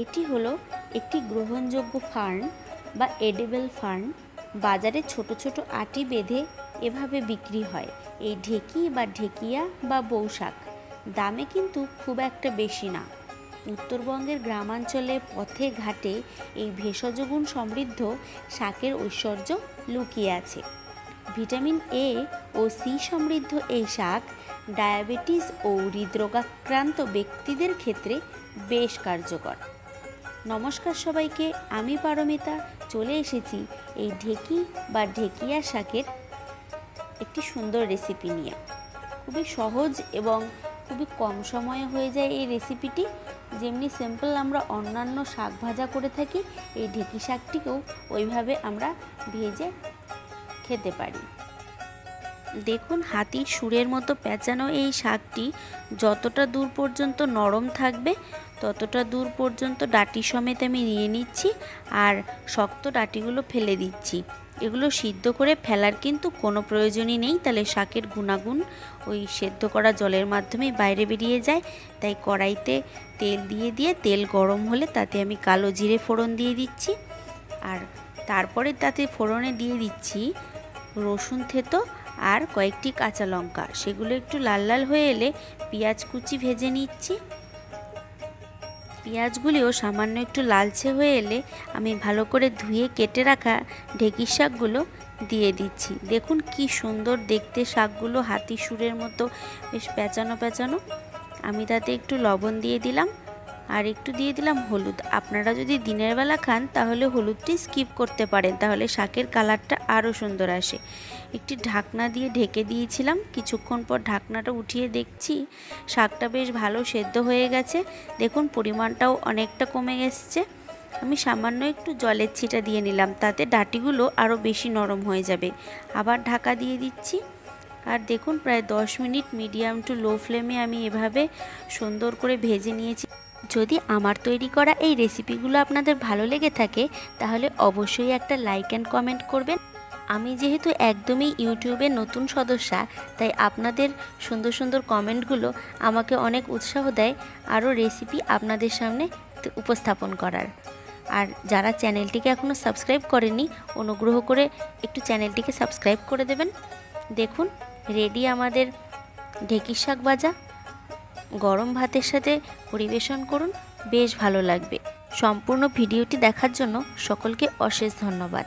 এটি হলো একটি গ্রহণযোগ্য ফার্ন বা এডেবল ফার্ন। বাজারে ছোট ছোট আটি বেঁধে এভাবে বিক্রি হয়। এই ঢেকি বা ঢেকিয়া বা বৌশাক। দামে কিন্তু খুব একটা বেশি না। উত্তরবঙ্গের গ্রামাঞ্চলে পথে ঘাটে এই ভেষজ গুণ সমৃদ্ধ শাকের ঐশ্বর্য লুকিয়ে আছে। ভিটামিন এ ও সি সমৃদ্ধ এই শাক ডায়াবেটিস ও হৃদরোগাক্রান্ত ব্যক্তিদের ক্ষেত্রে বেশ কার্যকর। নমস্কার সবাইকে, আমি পারমিতা, চলে এসেছি এই ঢেকি বা ঢেকিয়া শাকের একটি সুন্দর রেসিপি নিয়ে। খুবই সহজ এবং খুবই কম সময়ে হয়ে যায় এই রেসিপিটি যেমনি সিম্পল আমরা অন্যান্য শাক ভাজা করে থাকি, এই ঢেকি শাকটিকেও ওইভাবে আমরা ভেজে খেতে পারি। দেখুন হাতির সুরের মতো পেঁচানো এই শাকটি যতটা দূর পর্যন্ত নরম থাকবে, ততটা দূর পর্যন্ত ডাটি সমেত আমি নিয়ে নিচ্ছি আর শক্ত ডাটিগুলো ফেলে দিচ্ছি। এগুলো সিদ্ধ করে ফেলার কিন্তু কোনো প্রয়োজনই নেই, তাহলে শাকের গুণাগুণ ওই সেদ্ধ করা জলের মাধ্যমেই বাইরে বেরিয়ে যায়। তাই কড়াইতে তেল দিয়ে দিয়ে, তেল গরম হলে তাতে আমি কালো জিরে ফোড়ন দিয়ে দিচ্ছি। আর তারপরে তাতে ফোড়নে দিয়ে দিচ্ছি রসুন থেতো আর কয়েকটি কাঁচা লঙ্কা। সেগুলো একটু লাল লাল হয়ে এলে পেঁয়াজ কুচি ভেজে নিচ্ছি। পেঁয়াজগুলিও সামান্য একটু লালচে হয়ে এলে আমি ভালো করে ধুয়ে কেটে রাখা ঢেঁকির শাকগুলো দিয়ে দিচ্ছি। দেখুন কি সুন্দর দেখতে শাকগুলো হাতি সুরের মতো, বেশ পেঁচানো পেঁচানো। আমি তাতে একটু লবণ দিয়ে দিলাম। আর একটু দিয়ে দিলাম হলুদ। আপনারা যদি দিনের বেলা খান, তাহলে হলুদটি স্কিপ করতে পারেন। তাহলে শাকের কালারটা আরও সুন্দর আসে। একটি ঢাকনা দিয়ে ঢেকে দিয়েছিলাম। কিছুক্ষণ পর ঢাকনাটা উঠিয়ে দেখছি শাকটা বেশ ভালো সেদ্ধ হয়ে গেছে। দেখুন, পরিমাণটাও অনেকটা কমে এসছে। আমি সামান্য একটু জলের ছিটা দিয়ে নিলাম, তাতে ডাটিগুলো আরও বেশি নরম হয়ে যাবে। আবার ঢাকা দিয়ে দিচ্ছি। আর দেখুন, প্রায় দশ মিনিট মিডিয়াম টু লো ফ্লেমে আমি এভাবে সুন্দর করে ভেজে নিয়েছি। যদি আমার তৈরি করা এই রেসিপিগুলো আপনাদের ভালো লেগে থাকে, তাহলে অবশ্যই একটা লাইক অ্যান্ড কমেন্ট করবেন। আমি যেহেতু একদমই ইউটিউবের নতুন সদস্যা, তাই আপনাদের সুন্দর সুন্দর কমেন্টগুলো আমাকে অনেক উৎসাহ দেয় আরও রেসিপি আপনাদের সামনে উপস্থাপন করার। আর যারা চ্যানেলটিকে এখনও সাবস্ক্রাইব করেনি অনুগ্রহ করে একটু চ্যানেলটিকে সাবস্ক্রাইব করে দেবেন। দেখুন রেডি আমাদের ঢেঁকির শাক ভাজা। গরম ভাতের সাথে পরিবেশন করুন, বেশ ভালো লাগবে। সম্পূর্ণ ভিডিওটি দেখার জন্য সকলকে অশেষ ধন্যবাদ।